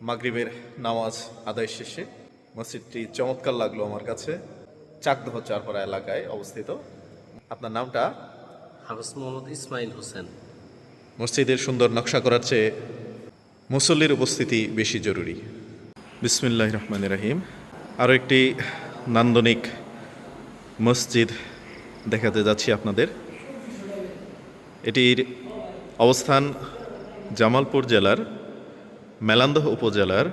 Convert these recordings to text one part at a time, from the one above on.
মাগরিবের নামাজ আদায় শেষে মসজিদটি চমৎকার লাগল আমার কাছে। চাকদহ চারপাড়া এলাকায় অবস্থিত। আপনার নামটা? হাফিজ মোহাম্মদ ইসমাইল হোসেন। মসজিদের সুন্দর নকশা করার চেয়ে মুসল্লির উপস্থিতি বেশি জরুরি। বিসমিল্লাহ রহমান রাহিম। আরও একটি নান্দনিক মসজিদ দেখাতে যাচ্ছি আপনাদের। এটির অবস্থান জামালপুর জেলার মেলান্দহ উপজেলার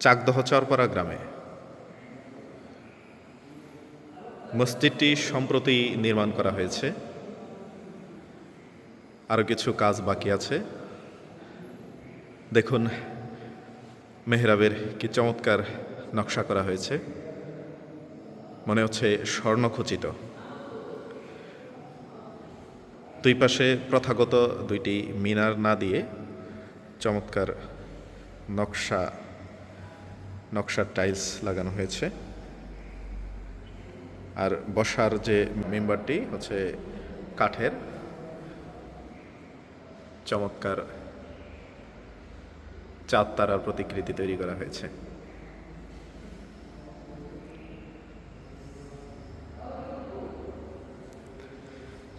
চাকদহ চরপাড়া গ্রামে। মসজিদটি সম্প্রতি নির্মাণ করা হয়েছে। আরও কিছু কাজ বাকি আছে। দেখুন, মেহরাবের কি চমৎকার নকশা করা হয়েছে। মনে হচ্ছে স্বর্ণখচিত দুই পাশে প্রথাগত দুইটি মিনার না দিয়ে চমৎকার নকশা, নকশার টাইলস লাগানো হয়েছে। আর বসার যে মেম্বারটি হচ্ছে কাঠের, চমৎকার চাঁদ তারার প্রতিকৃতি তৈরি করা হয়েছে।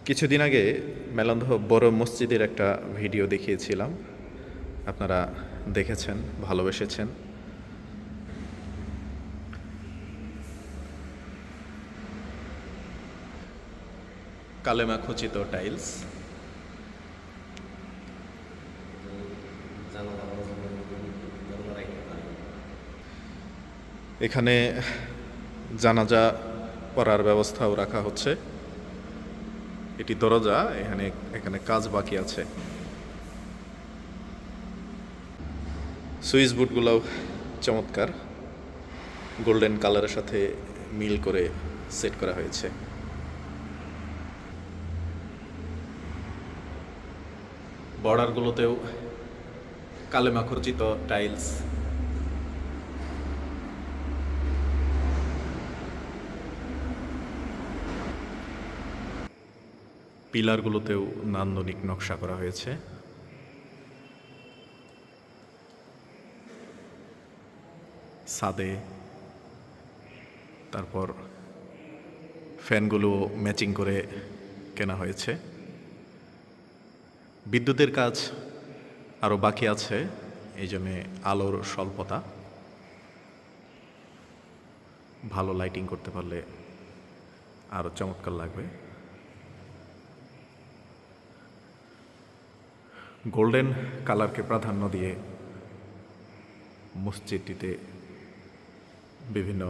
কিছুদিন আগে মেলান্ধ বড় মসজিদের একটা ভিডিও দেখিয়েছিলাম। আপনারা দেখেছেন, ভালোবেসেছেন। কালেমা খচিত টাইলস। এখানে জানাজা পড়ার ব্যবস্থাও রাখা হচ্ছে। এটি দরজা, এখানে এখানে কাজ বাকি আছে। সুইচ বুটগুলোও চমৎকার। গোল্ডেন কালারের সাথে মিল করে সেট করা হয়েছে। বর্ডারগুলোতেও কালেমা খচিত টাইলস পিলারগুলোতেও নান্দনিক নকশা করা হয়েছে। সাদে, তারপর ফ্যানগুলো ম্যাচিং করে কেনা হয়েছে। বিদ্যুতের কাজ আরও বাকি আছে, এই জন্যে আলোর স্বল্পতা। ভালো লাইটিং করতে পারলে আরও চমৎকার লাগবে। গোল্ডেন কালারকে প্রাধান্য দিয়ে মসজিদটিতে বিভিন্ন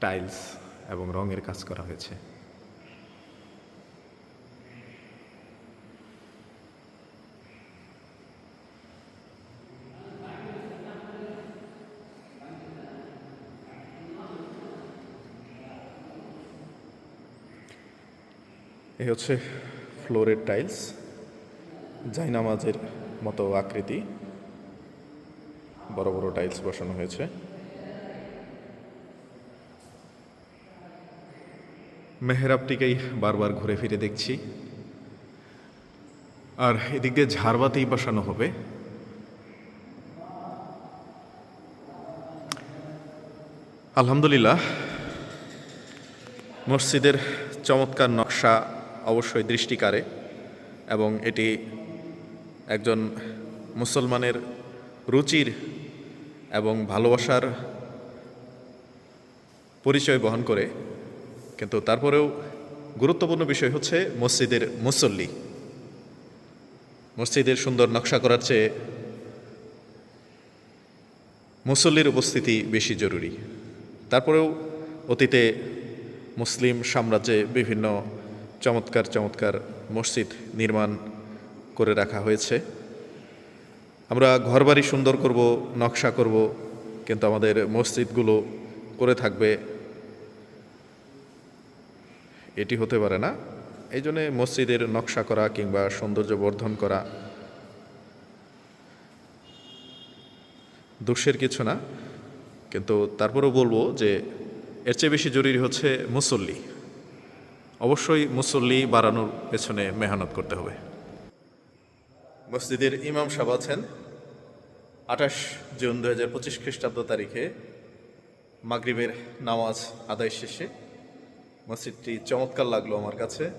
টাইলস এবং রঙের কাজ করা হয়েছে। এ হচ্ছে ফ্লোরের টাইলস জাইনামাজের মতো আকৃতি। বড় বড় টাইলস বসানো হয়েছে। মেহরাবটিকেই বারবার ঘুরে ফিরে দেখছি। আর এদিক দিয়ে ঝাড়বাতেই বসানো হবে। আলহামদুলিল্লাহ, মসজিদের চমৎকার নকশা অবশ্যই দৃষ্টিকারে এবং এটি একজন মুসলমানের রুচির এবং ভালোবাসার পরিচয় বহন করে। কিন্তু তারপরেও গুরুত্বপূর্ণ বিষয় হচ্ছে মসজিদের মুসল্লি। মসজিদের সুন্দর নকশা করার চেয়ে মুসল্লির উপস্থিতি বেশি জরুরি। তারপরেও অতীতে মুসলিম সাম্রাজ্যে বিভিন্ন চমৎকার চমৎকার মসজিদ নির্মাণ করে রাখা হয়েছে। আমরা ঘরবাড়ি সুন্দর করব, নকশা করব, কিন্তু আমাদের মসজিদগুলো করে থাকবে এটি হতে পারে না। এই জন্যে মসজিদের নকশা করা কিংবা সৌন্দর্য বর্ধন করা দোষের কিছু না। কিন্তু তারপরেও বলব যে এর চেয়ে বেশি জরুরি হচ্ছে মুসল্লি। অবশ্যই মুসল্লি বাড়ানোর পেছনে মেহনত করতে হবে। মসজিদের ইমাম সাহেব আছেন। আঠাশ জুন দু হাজার পঁচিশ খ্রিস্টাব্দ তারিখে মাগরিবের নামাজ আদায় শেষে মসজিদটি চমৎকার লাগল আমার কাছে।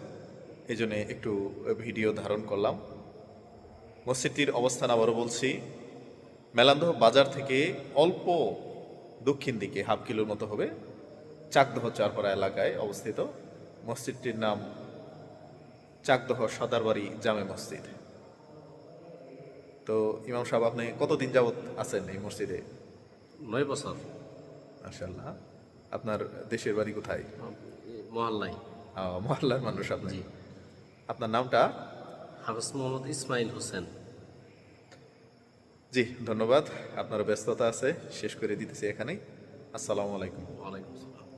এই জন্যে একটু ভিডিও ধারণ করলাম। মসজিদটির অবস্থান আবারও বলছি। মেলান্দহ বাজার থেকে অল্প দক্ষিণ দিকে হাফ কিলোর মতো হবে। চাকদহ চারপাড়া এলাকায় অবস্থিত। মসজিদটির নাম চাকদহ সদারবাড়ি জামে মসজিদ। তো ইমাম সাহেব আপনি কতদিন যাবৎ আছেন এই মসজিদে? নয় বছর। মাশাল্লাহ আপনার দেশের বাড়ি কোথায়? মহল্লায় মহল্লার মানুষ আপনি। আপনার নামটা? হাফিজ মোহাম্মদ ইসমাইল হোসেন। জি ধন্যবাদ। আপনার ব্যস্ততা আছে শেষ করে দিতেছি এখানেই। আসসালামু আলাইকুম। ওয়ালাইকুম